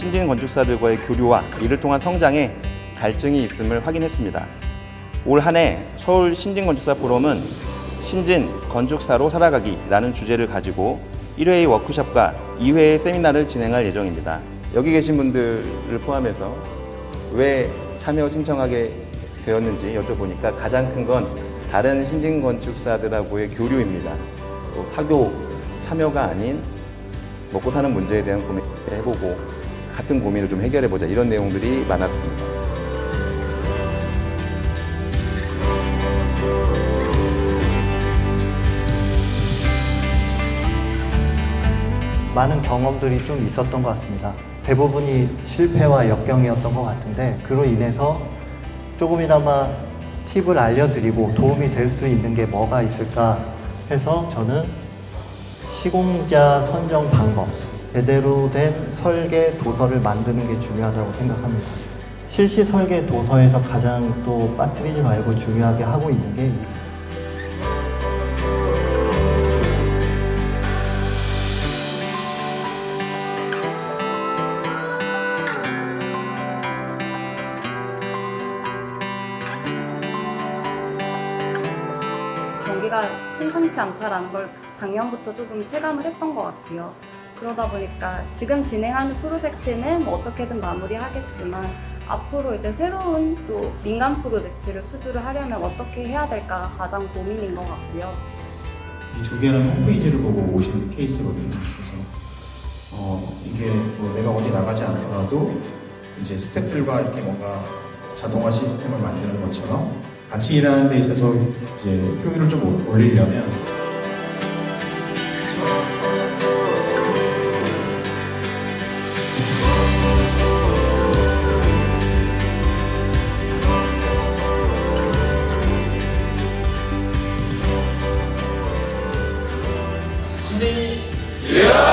신진 건축사들과의 교류와 이를 통한 성장에 갈증이 있음을 확인했습니다. 올 한 해 서울 신진 건축사 포럼은 신진 건축사로 살아가기라는 주제를 가지고 1회의 워크숍과 2회의 세미나를 진행할 예정입니다. 여기 계신 분들을 포함해서 왜 참여 신청하게 되었는지 여쭤보니까 가장 큰 건 다른 신진 건축사들하고의 교류입니다. 또 사교 참여가 아닌 먹고 사는 문제에 대한 고민을 해보고 같은 고민을 좀 해결해 보자 이런 내용들이 많았습니다. 많은 경험들이 좀 있었던 것 같습니다. 대부분이 실패와 역경이었던 것 같은데 그로 인해서 조금이나마 팁을 알려드리고 도움이 될 수 있는 게 뭐가 있을까 해서 저는 시공자 선정 방법, 제대로 된 설계 도서를 만드는 게 중요하다고 생각합니다. 실시 설계 도서에서 가장 또 빠뜨리지 말고 중요하게 하고 있는 게 경기가 심상치 않다라는 걸 작년부터 조금 체감을 했던 것 같아요. 그러다 보니까 지금 진행하는 프로젝트는 뭐 어떻게든 마무리하겠지만 앞으로 이제 새로운 또 민간 프로젝트를 수주를 하려면 어떻게 해야 될까가 가장 고민인 것 같고요. 이 두 개는 홈페이지를 보고 오신 케이스거든요. 그래서 어, 이게 뭐 내가 어디 나가지 않더라도 이제 스태프들과 이렇게 뭔가 자동화 시스템을 만드는 것처럼 같이 일하는 데 있어서 이제 효율을 좀 올리려면 Yeah.